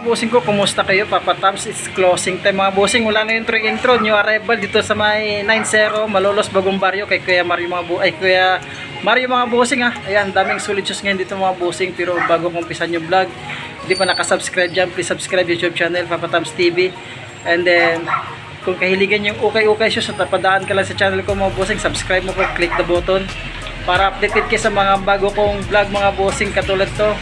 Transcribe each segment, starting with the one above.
Mga bossing ko, kumusta kayo? Papa Tams, it's closing time mga bossing. Wala na yung intro intro, new arrival dito sa may 9-0, Malolos, Bagong Baryo, kay Kuya Mario mga bu ay Kuya Mario mga bossing ha. Ayan, daming sulit shoes ngayon dito mga bossing. Pero bago kong umpisan yung vlog, hindi pa nakasubscribe dyan, please subscribe YouTube channel, Papa Tams TV. And then, kung kahiligan yung okay-okay shoes at napadaan ka lang sa channel ko mga bossing, subscribe mo po, click the button para updated kayo sa mga bago kong vlog mga bossing katulad to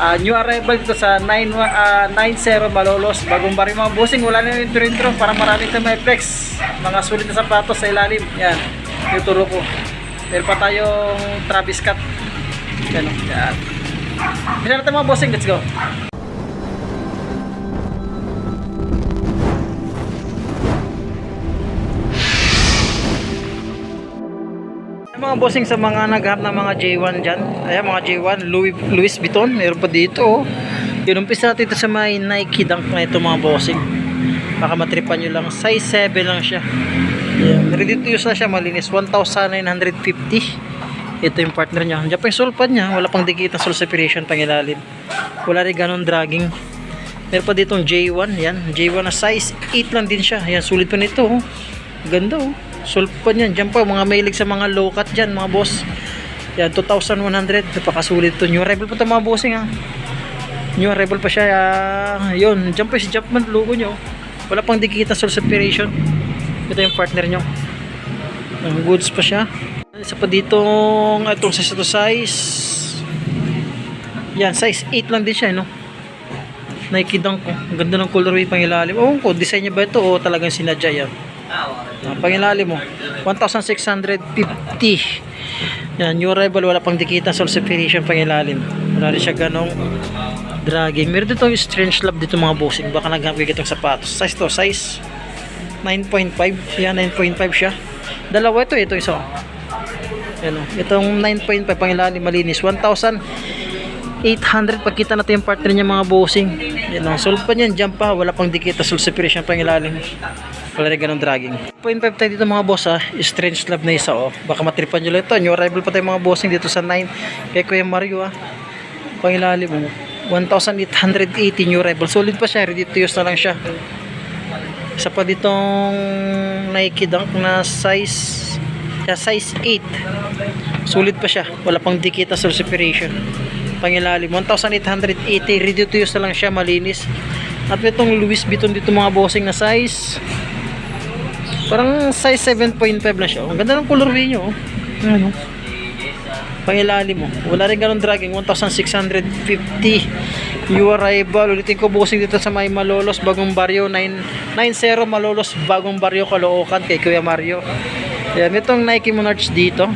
Ah, new arrival dito sa 9, ah, 90 Malolos, bagong bari mga bossing, wala na yung intro-intro para marami tayong may flex. Mga sulit na sapatos sa ilalim. Yan, yung turo ko. Meron pa tayong Travis Scott. O. Yan. Bisa natin mga bossing, let's go. Mga bossing sa mga naghahanap ng mga J1 dyan. Ayan mga J1, Louis, Louis Vuitton. Meron pa dito. Oh. Inumpisa natin ito sa may Nike Dunk na ito mga bossing. Baka matripan nyo lang. Size 7 lang siya. Ayan. Ready to use na siya. Malinis. 1,950. Ito yung partner niya. Diyan pa yung sulpad niya. Wala pang dikit na sole separation pang ilalim. Wala rin ganun dragging. Meron pa ditong J1. Yan. J1 na size 8 lang din siya. Ayan. Sulit pa nito. Oh. Ganda oh. Sulpan yan. Diyan pa, mga mahilig sa mga low cut dyan, mga boss. Yan, 2,100. Napakasulit to. New arrival po ito mga bossing ha. New arrival pa siya. ah, yun, diyan pa si Jumpman logo nyo. Wala pang dikita source separation. Ito yung partner nyo. Ang goods pa siya. Isa pa ditong, itong size to size. Yan, size 8 lang din siya, no? Nike Dunk ko. Ang ganda ng colorway pang ilalim. Oo ko, design niya ba ito o talagang sinadya yan? Ah, pangilalim mo. 1,650 yan new arrival wala pang dikita soul separation pangilalim wala rin siya ganong dragging meron dito strange love dito mga bossing. Baka naghapig itong sapatos. Size to size 9.5 yan 9.5 siya. Dalawa ito ito isa. Yan o itong 9.5 pangilalim malinis. 1,800 pagkita natin yung partner niya mga bossing. Yan o solve pa niyan jump pa. Wala pang dikita soul separation pangilalim wala rin ganong dragging. 0.5 tayo dito mga boss ha. Strange love na isa oh. Baka matripan nyo lang ito. New arrival pa tayo mga bossing dito sa 9. Kay Kuya Mario ha. Pangilalim mo. 1,880 new arrival. Solid pa siya. Ready to use na lang siya. Isa pa ditong Nike Dunk na size yeah, size 8. Sulit pa siya. Wala pang dikita sa separation. Pangilalim. 1,880. Ready to use na lang siya. Malinis. At itong Louis Vuitton dito mga bossing na size Parang size 7.5 na siya. Ang ganda ng colorway nyo. Oh. Ano? Pangilalim mo. Wala rin ganun dragging. 1,650. New arrival. Ulitin ko busing dito sa may Malolos, Bagong Baryo. 9, 9-0 Malolos, Bagong Baryo, Caloocan kay Kuya Mario. Yan. Itong Nike Monarch dito.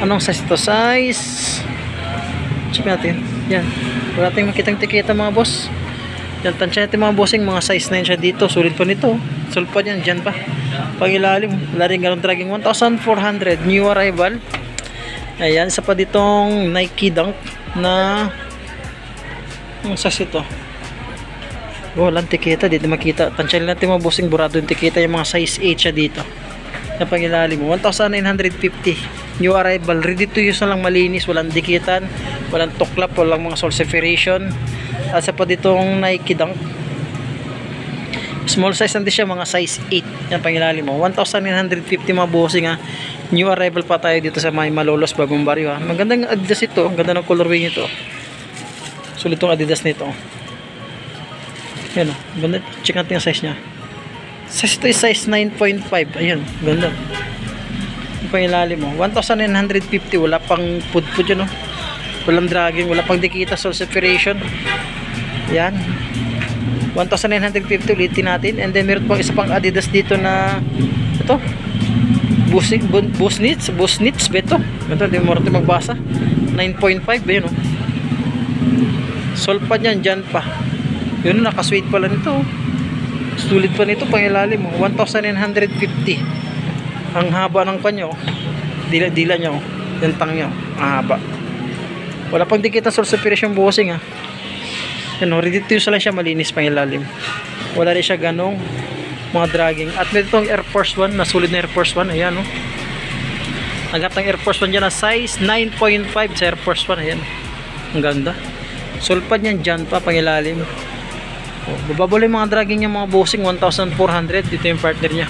Anong size ito? Size... Check natin. Yan. Wala tayong makitang tikita mga boss. Yan, tansya natin mga bossing, mga size 9 siya dito. Sulit pa nito. Sulit pa yan, dyan pa. Pangilalim, wala rin ganun dragging. 1,400, new arrival. Ayan, isa pa ditong Nike Dunk na ang size ito. Oh, walang tikita, dito makita. Tansya natin mga bossing, burado yung tikita yung mga size 8 siya dito. Na pangilalim mo, 1,950. New arrival, ready to use na lang malinis, walang dikitan, walang tuklap, walang mga soul separation. At sa pa ditong Nike Dunk. Small size natin siya, mga size 8. Yan pangilalim mo. 1,950 mga bossing ha. New arrival pa tayo dito sa may Malolos Bagong Baryo ha. Magandang Adidas ito. Ang ganda ng colorway nito. Sulit tong Adidas nito. Yan o. Ganda. Check natin yung size niya. Size ito size 9.5. Ayan. Ganda. Yung pangilalim mo. 1,950. Wala pang pud-pud yun o. Walang dragging. Wala pang dikita. Soul separation. Yan. 1,950 ulitin natin. And then meron pang isa pang Adidas dito na ito. Busnits, Busnits, Busnits, beto. Ito, di mo rin magbasa. 9.5, ayun oh. Solpad yan, dyan pa. Yun, nakasweet pala nito. oh. Sulit pa nito, pangilalim mo. 1,950. Ang haba ng kanyo. Dila-dila nyo. Yung tang nyo. Ang haba. Wala pang dikit na source separation bossing ah. Ano, ready to use lang siya malinis pang ilalim. Wala rin siya ganong mga dragging. At may itong Air Force 1, na solid na Air Force 1. Ayan, oh. Nagap ng Air Force 1 dyan na size 9.5 sa Air Force 1. Ayan. Ang ganda. Sulpad niyan dyan pa, pangilalim. Oh, bababa yung mga dragging niya mga bossing, 1,400. Dito yung partner niya.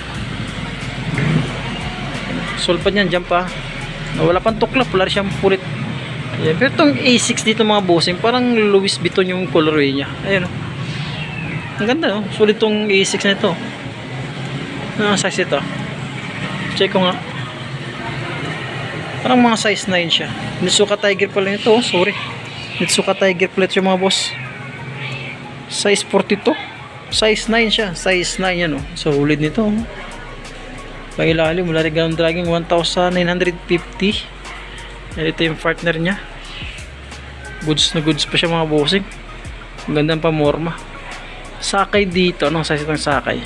Sulpad niyan dyan pa. Wala pang tuklap, wala rin siyang pulit. Ayan. Pero itong A6 dito mga bossing, parang Louis Vuitton yung colorway niya. Ayan. Ang ganda oh. Sulit tong A6 na ito. Ano ang size ito? Check ko nga. Parang mga size 9 siya. Nitsuka Tiger pala ito. Oh, sorry. Nitsuka Tiger pala ito yung mga boss. Size 42. Size 9 siya. Size 9 yan oh. So, ulid nito oh. Pangilalim, wala rin ganun dragging 1,950. Yan, ito yung partner niya. Goods na goods pa siya mga bossing. Ang gandang pamorma. Sakay dito. Anong size itong sakay?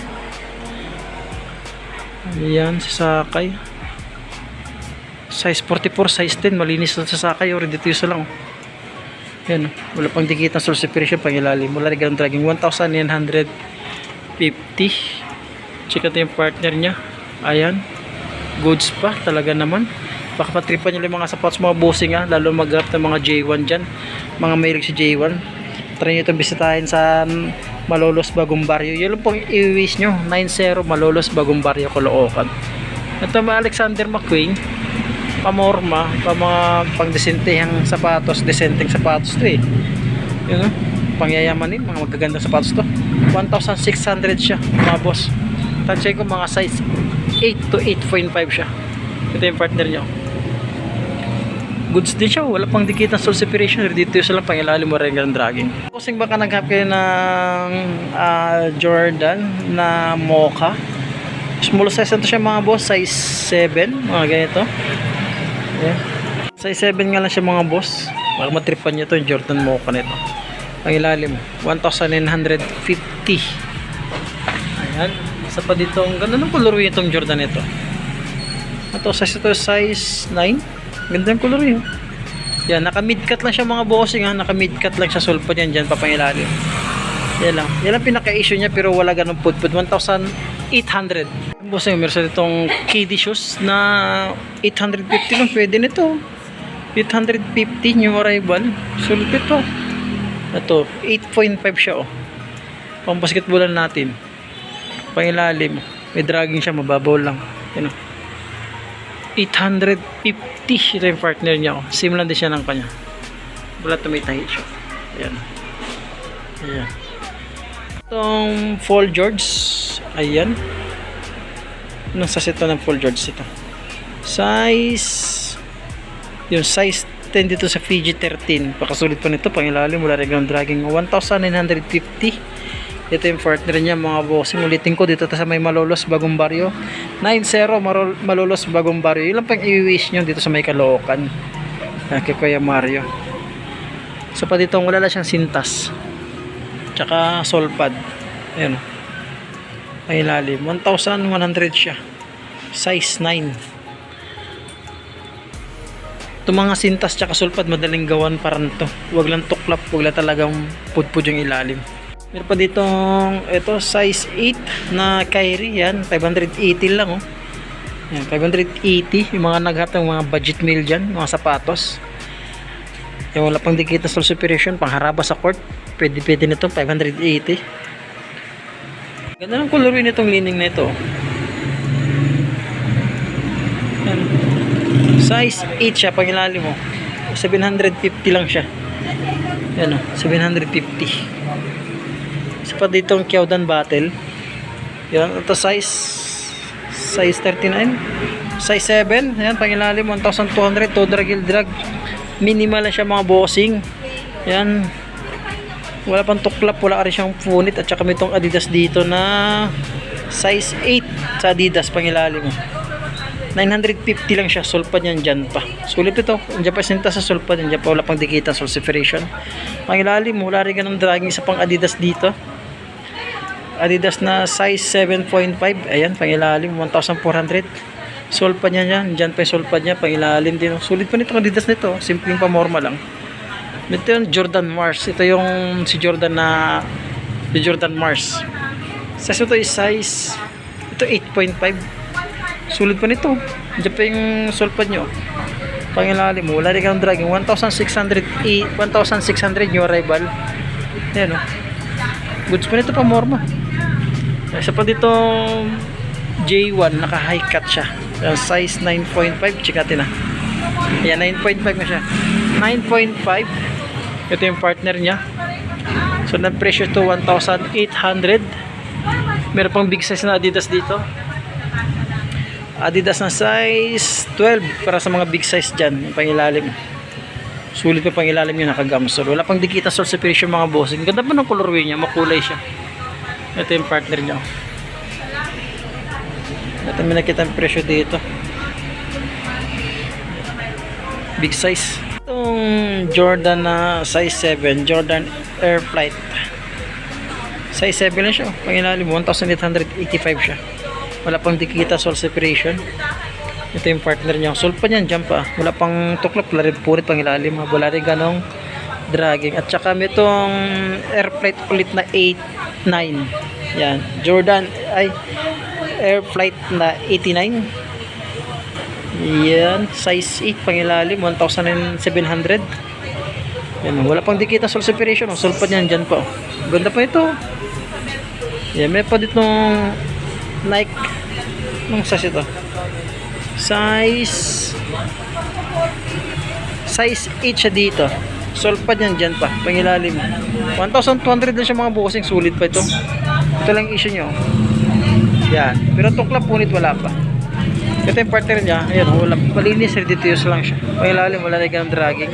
Ayan, si sakay. Size 44, size 10. Malinis na sa sakay. O, dito yung lang. oh. Ayan, oh. wala pang dikit ng source separation pang ilalim. Wala rin ganun dragging. 1,950. Check natin yung partner niya. Ayan. Goods pa. Talaga naman. Baka patripan nyo yung mga sapatos mga bossing ha. Lalo mag ng mga J1 dyan. Mga mayroon si J1. Try nyo itong bisitahin sa Malolos Bagong Barrio. Yun lang pong i-wish nyo. 9-0 Malolos Bagong Barrio, Caloocan. Ito mga Alexander McQueen. Pamorma. Pa mga pang-desentehang sapatos. Desenteng sapatos to eh. Yun o. Pangyayamanin. Mga magagandang sapatos to. 1,600 siya mga boss. Tansya ko mga size 8 to 8.5 siya. Ito yung partner niya. Goods din siya. Wala pang dikit ng soul separation. Dito yung lang pangilalim mo rin ng dragging. Posing baka naghanap kayo ng ah, Jordan na Mocha. Small size ito siya mga boss. Size 7. Mga ganito. Ayan. Size 7 nga lang siya mga boss. Baka matripan nyo ito yung Jordan Mocha nito. Pangilalim. 1,950. Ayan. Isa pa dito. Ang ganda ng colorway itong Jordan ito. Ito, size ito, size 9. Ganda ng colorway. Oh. Yan, naka mid-cut lang siya mga bossing ha. Naka mid-cut lang siya sulpad yan dyan, papangilalim. Yan lang. Yan ang pinaka-issue niya pero wala ganun put-put. 1,800. Bossing, meron itong KD shoes na 850 lang. Pwede nito. 850 new arrival. Sulit ito. Ito, 8.5 siya oh. Pang basketballan natin. Pangilalim. May dragging siya, mababaw lang. Yan oh. 850 ito yung partner niya. Oh. Same lang din siya ng kanya. Wala ito may tahi siya. Ayan. Ayan. Itong Fall George. Ayan. Anong size ito ng Fall George ito? Size yung size 10 dito sa Fiji 13. Pakasulit pa nito. Pangilalim. Wala rin ang dragging. 1,950. Ito yung partner niya mga bossing. Ulitin ko dito sa may Malolos Bagong Barrio. 9-0 Marol- Malolos Bagong Barrio. Yun pang i-wish nyo dito sa may Caloocan. Ah, kay Kuya Mario. So pa dito wala lang siyang sintas. Tsaka solpad. Ayan. Ay lalim. 1,100 siya. Size 9. Itong mga sintas tsaka sulpad madaling gawan parang to. Huwag lang tuklap, huwag lang talagang pudpud yung ilalim. Meron pa ditong ito size 8 na Kyrie yan, 580 lang oh. Yan, 580 yung mga naghat ng mga budget meal dyan, mga sapatos. Yung wala pang dikit na soul separation, pangharaba sa court. Pwede pwede nito 580. Ganda ng colorway nitong lining na ito. oh. Size 8 siya pag ilalim mo. 750 lang siya. Yan o, 750. Pa dito ang Kyodan Battle. Yan, ito size size 39. Size 7. Yan, pangilalim 1,200. To drag drag. Minimal lang siya mga bossing. Yan. Wala pang tuklap, wala ka rin siyang punit at saka may itong Adidas dito na size 8 sa Adidas pangilalim. 950 lang siya, sulpad yan dyan pa. Sulit ito, dyan pa sinta sa sulpad, dyan pa wala pang dikita sul separation. Pangilalim, wala rin ganun dragging sa pang Adidas dito. Adidas na size 7.5, ayan, pangilalim, 1,400. Sulpad niya yan, dyan pa yung sulpad niya, pangilalim din. Sulit pa nito Adidas nito, simpleng pamorma lang. Ito yung Jordan Mars, ito yung si Jordan na, si Jordan Mars. Size ito is size, ito 8.5. Sulit pa nito. Diyan pa yung sulpad nyo. Pangilalim mo. Wala rin kang dragging. 1,600 i- 1,600 new arrival. Yan o. Goods pa nito pa morma. Isa pa dito J1 naka high cut siya. Yan, size 9.5. Check natin ah. Yan 9.5 na siya. 9.5. Ito yung partner niya. So ng presyo to 1,800. Meron pang big size na Adidas dito. Adidas na size 12 para sa mga big size dyan. Yung pangilalim. Sulit pa pangilalim yung nakagamsol. Wala pang dikita sol separation mga bossing. Ganda pa ng colorway niya. Makulay siya. Ito yung partner niya. Ito may nakita ang presyo dito. Big size. Itong Jordan na size 7. Jordan Air Flight. Size 7 lang siya. Pangilalim 1,885 siya. Wala pang dikita sol separation. Ito yung partner niya. Sol pa niyan, jump pa. Wala pang tuklap, wala rin purit pang ilalim. ha. Wala rin ganong dragging. At saka may itong air flight ulit na 8, 9. Yan. Jordan, ay, air flight na 89. Yan. Size 8 pang ilalim, 1,700. Yan. Wala pang dikita sol separation. Oh. Sol pa niyan, dyan pa. oh. Ganda pa ito. Yan. May pa dito Nike. Anong size ito? size size 8 siya dito solve pa dyan pa. Pangilalim. 1,200 din siya mga bossing sulit pa ito. Ito lang issue nyo. Yan. Pero tuklap punit wala pa. Ito yung partner niya. Ayan wala malinis. Use lang siya. Pangilalim wala na ganang dragging.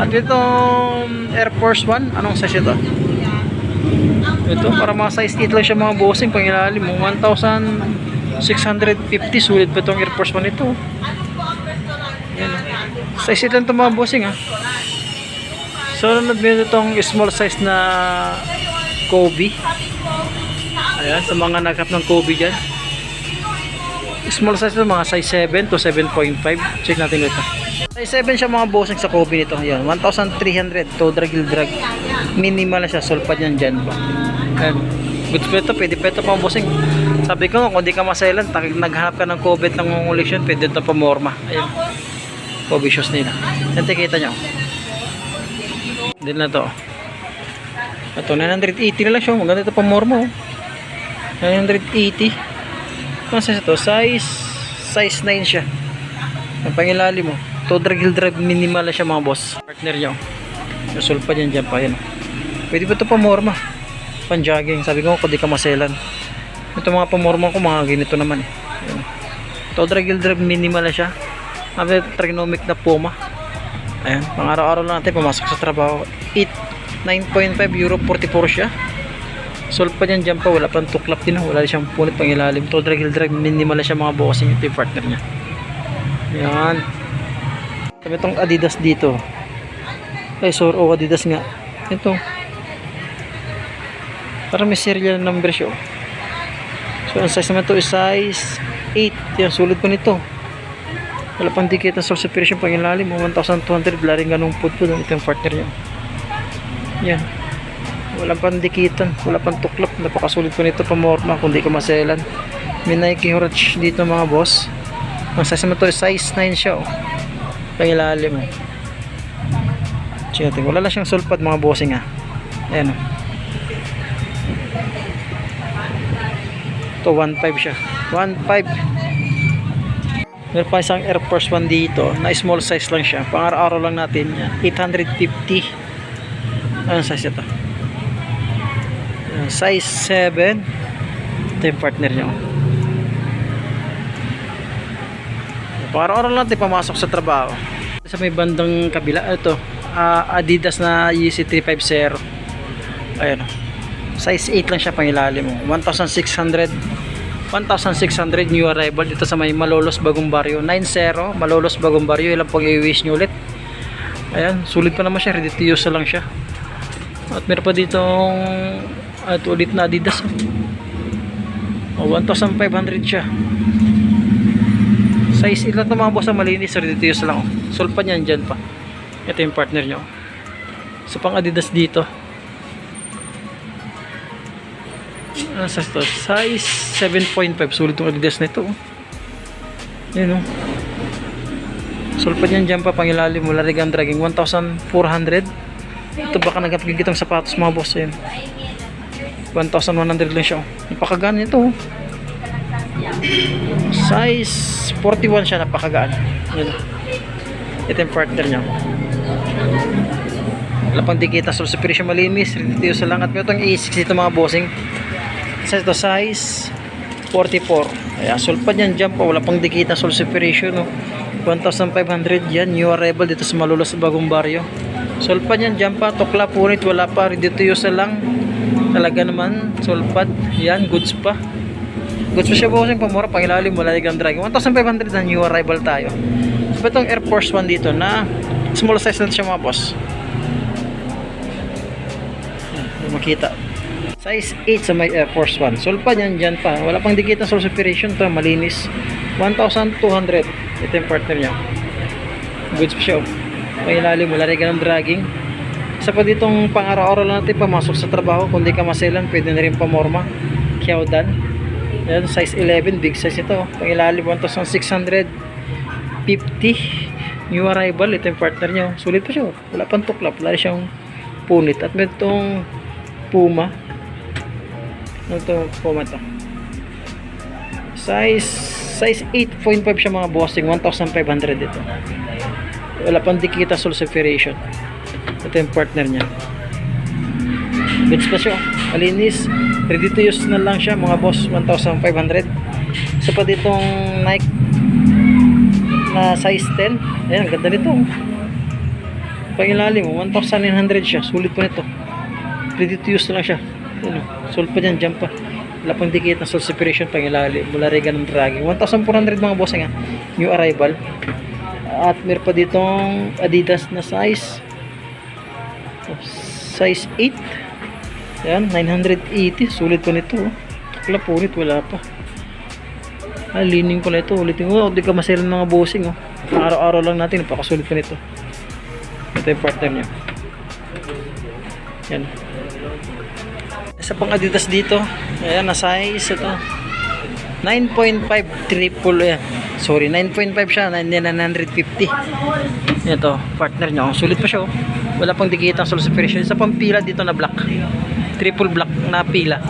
At itong Air Force 1 anong size ito? Ito para mga size 8 lang siya mga bossing pangilalim 1,000 650 sulit pa itong Air Force 1 ito. Yan size 8 lang ito mga bossing ha so nabili itong small size na Kobe. Ayan sa mga nagkap ng Kobe dyan. Small size ito mga size 7 to 7.5 check natin ito. Size 7 siya mga bossing sa Kobe nito. Ayan 1,300 to drag drag. Minimal na siya sulpad yan dyan. Pa ayan goods pa ito pwede pa ito pang bossing. Sabi ko kung di ka takig naghanap ka ng COVID ng ngulisyon pwede ito pa morma. Ayan Kobe shoes nila. Yan tikita nyo din na to. Ito 980 na lang siya. Maganda ito pa morma oh. 980 ano size ito. Size size 9 siya. Ang pangilalim mo. To drag hill drag minimal na siya mga boss. Partner nyo yung sulpa dyan dyan pa yan pwede ba ito pa morma pan jogging. Sabi ko kung di ka maselan. Ito mga pamorma ko mga ganito naman eh. Ayan. to drag hill drag minimal na siya. Sabi trigonomic na puma ayan pang araw-araw lang natin pumasok sa trabaho 8 9.5 euro 44 siya Solve pa dyan dyan pa, wala pang tuklap din, wala siyang punit pang ilalim. To drag hill drag, minimal na siya mga bossing ito yung partner niya. Yan. Sabi itong Adidas dito. Ay, sorry, oh, Adidas nga. Ito. Parang may serial number siya. oh. So, ang size naman ito is size 8. Yan, sulit pa nito. Wala pang dikit ng source separation pang ilalim. 1,200, wala rin ganong put po. Ito yung partner niya. Yan. Wala pang dikitan, wala pang tuklap. Napakasulit po nito pamorma kung di ka maselan. May Nike Horach dito mga boss. Ang size naman to size 9 siya oh. Pangilalim oh. Check. Wala lang siyang sulpad mga bossing ah. Ayan oh. Ito 1.5 siya. 1.5. Meron pa isang Air Force 1 dito na small size lang siya. Pang-araw-araw lang natin yan. 850. Anong size ito? Size 7. Ito yung partner niya. oh. Pang-araw-araw lang natin pumasok sa trabaho. Sa may bandang kabila, ito. ah, Adidas na Yeezy 350. Ayan. Size 8 lang siya pang ilalim mo. 1,600 1,600 new arrival dito sa may Malolos Bagong Barrio 9-0 Malolos Bagong Barrio ilang pang i-wish nyo ulit? Ayan sulit pa naman siya. Ready to use lang siya. At meron pa ditong at ulit na Adidas. Oh, 1,500 siya. Size ilan ito mga boss ang malinis? Ready to use lang. Oh. sulpa niyan dyan pa. Ito yung partner nyo. Sa pang Adidas dito. Ano sa to? Size 7.5. Sulit itong Adidas na ito. oh. Yan oh. Sulpad yan dyan pa pangilalim. Mula rig ang dragging. 1,400 ito baka nagapagigit ang sapatos mga boss. Yun 1,100 lang siya oh. napakagaan nito size 41 siya napakagaan. Yun. Ito yung partner niya. Wala pang dikita so separation malinis. Dito sa langat. Pero itong A6 ito mga bossing. Size size 44 ayan sulpad yan dyan pa. Wala pang dikita sol separation no? 1,500 yan new arrival dito sa Malolos bagong baryo. Sulpad yan dyan pa. Tukla punit wala pa dito yung lang. Talaga naman sulpad yan goods pa. Goods pa siya bossing. Pamura pangilalim wala ligang dragon. 1,500 na new arrival tayo. So itong Air Force 1 dito na small size na siya mga boss. Hindi makita Size 8 sa may Air Force 1. Sulpa niyan dyan pa. Wala pang dikit ng source operation to. Malinis. 1,200. Ito yung partner niya. Goods pa siya. oh. Pangilalim. Wala rin ganang dragging. Isa pa ditong pang-araw-araw lang natin pamasok sa trabaho. Kung di ka maselan, pwede na rin pamorma. Kiaudan. Yan, size 11. Big size ito. Pangilalim 1,650. New arrival. Ito yung partner niya. oh. Sulit pa siya. oh. Wala pang tuklap. Wala siyang punit. At may itong Puma. Ano to? Puma to. Size size 8.5 siya mga bossing. 1,500 ito. Wala pang dikita soul separation. Ito yung partner niya. Goods pa siya. oh. Malinis. Ready to use na lang siya mga boss. 1,500. Isa pa ditong Nike na size 10. Ayan, ganda nito. Pangilalim, oh, 1,900 siya. Sulit pa nito. Ready to use na lang siya. Ano, sold pa dyan, jump pa. Wala pang dikit na soul separation pangilalim. Mula rin ganun dragging. 1,400 mga boss nga. New arrival. At meron pa ditong Adidas na size. Size 8. Yan, 980. Sulit pa nito. oh. Takla punit, wala pa. Ah, lining pala ito. Ulitin ko. Oh, di ka masira ng mga bossing. Oh. Araw-araw lang natin. Napakasulit pa nito. Ito yung partner niya. Yan. Isa pang Adidas dito. Ayan, na size ito. 9.5 triple yan. Sorry, 9.5 siya, 950. Ito, partner niya. Oh, sulit pa siya. Oh. Wala pang dikitang soul separation. Isa pang pila dito na black. Triple black na pila.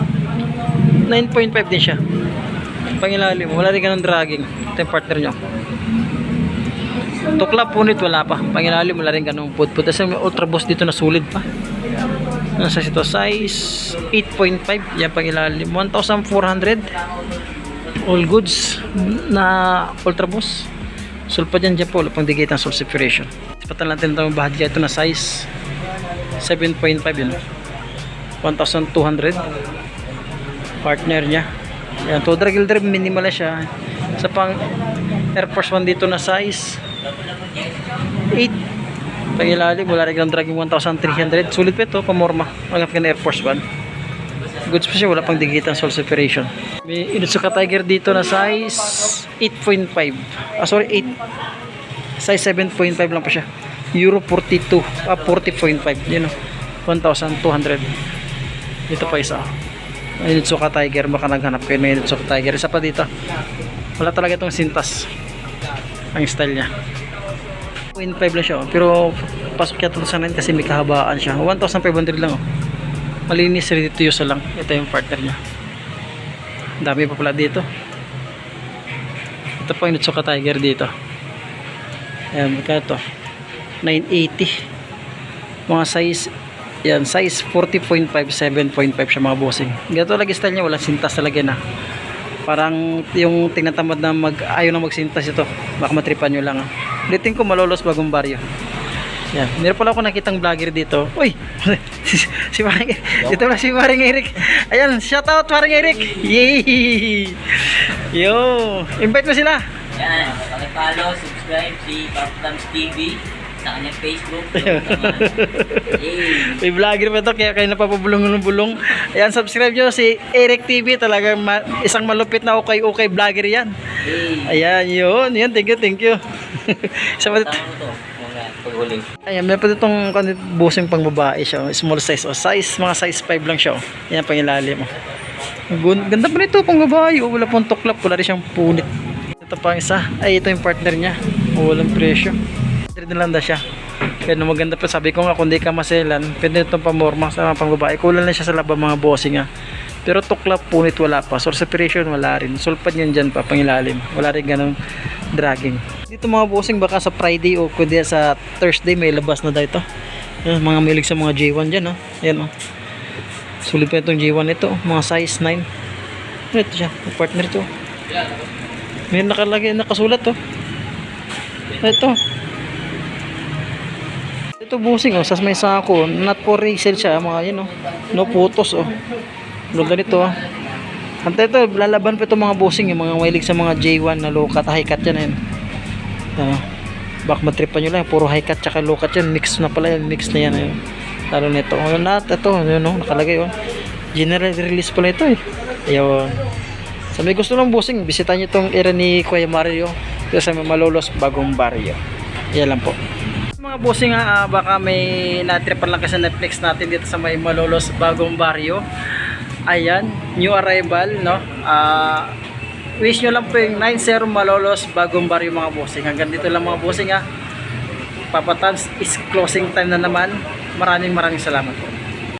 9.5 din siya. Pangilalim, wala rin ganun dragging. Ito partner niya. Tukla punit wala pa. Pangilalim wala rin ganung put-put. Ultra boss dito na sulit pa. Nasa ito size 8.5 yan pangilalim 1,400 all goods na ultra boss sulpa dyan dyan po wala pang digit ang soul separation patan natin itong bahadya ito na size 7.5 yun. 1,200 partner niya. Yan to dragil drip minimal siya. Sa pang Air Force 1 dito na size 8 Pangilalim, wala rin ang dragging 1,300. Sulit pa ito, pamorma. Ang African Air Force 1. Goods pa siya, wala pang digitan soul separation. May Inutsuka Tiger dito na size 8.5. Ah, sorry, 8. Size 7.5 lang pa siya. Euro 42. Ah, 40.5. Yun o. 1,200. Dito pa isa. Inutsuka Tiger. Baka naghanap kayo ng Inutsuka Tiger. Isa pa dito. Wala talaga itong sintas. Ang style niya. 0.5 lang siya oh. pero pasok yata sa 9 kasi may kahabaan siya. 1,500 lang oh. malinis ready to use lang. Ito yung partner niya. Dami pa pala dito. Ito po yung Nutsuka Tiger dito. Ayan magkano to? 980 mga size yan size 40.5 7.5 siya mga bossing. Ganito lagi style niya walang sintas talaga na. Parang yung tinatamad na mag ayaw na magsintas ito. Baka matripan nyo lang ah. Ulitin ko malolos bagong baryo. Yan. Meron pala ako nakitang vlogger dito. Uy! Si, si Maring dito na si Maring Eric. Ayan shout out Maring Eric. Yay! Yo! Invite mo sila. Yan, pakipollow, subscribe si Paplams TV sa kanyang Facebook. Yay! may vlogger pa to kaya kayo napapabulong ng bulong ayan subscribe nyo si Eric TV talagang ma- isang malupit na okay okay vlogger yan Yay! ayan yun yun thank you thank you isa pa dito Tama mo to. Mga paghuling. Ayan, may pa ditong kanit busing pang babae siya. Small size. O, size, mga size 5 lang siya. Oh. Yan, pang ilalim. Oh. Ganda pa nito, pang babae. Oh. Wala pong tuklap. Wala rin siyang punit. Ito pa ang isa. Ay, ito yung partner niya. Walang presyo. 3 na lang daw siya. Kaya na maganda pa sabi ko nga kung di ka maselan, pwede itong pamorma sa mga pangbabae. Kulang lang siya sa laba mga bossing nga. Pero tuklap punit wala pa. Source separation wala rin. Sulpad yan dyan pa pangilalim. Wala rin ganong dragging. Dito mga bossing baka sa Friday o kundi sa Thursday may labas na daw ito. Yan, mga milig sa mga J1 dyan. Oh. Yan oh. Sulit pa itong J1 ito. oh. Mga size 9. Ito siya. Partner ito. May nakalagay, nakasulat to. Ito. Ito busing oh, sa may sako, not for resale siya, mga yun oh. No putos oh. Ganda nito oh. Ante ito, lalaban pa ito mga busing, yung mga mahilig sa mga J1 na low cut, high cut yan yan. Ah, bak matripan nyo lang, puro high cut tsaka low cut yan, mix na pala yan, mix na yan. Ayun. Lalo nito, oh, lahat ito, yun oh, nakalagay oh. General release pala ito eh. Ayun. Sa may gusto ng busing, bisita nyo itong area ni Kuya Mario dito sa may Malolos Bagong Barrio. Yan lang po. Mga nga, ah, baka may natripan lang kasi Netflix natin dito sa may Malolos Bagong Barrio. Ayan, new arrival, no? Ah, wish nyo lang po yung 90 Malolos Bagong Barrio mga busing. Hanggang dito lang mga busing ha. Papa is closing time na naman. Maraming maraming salamat po.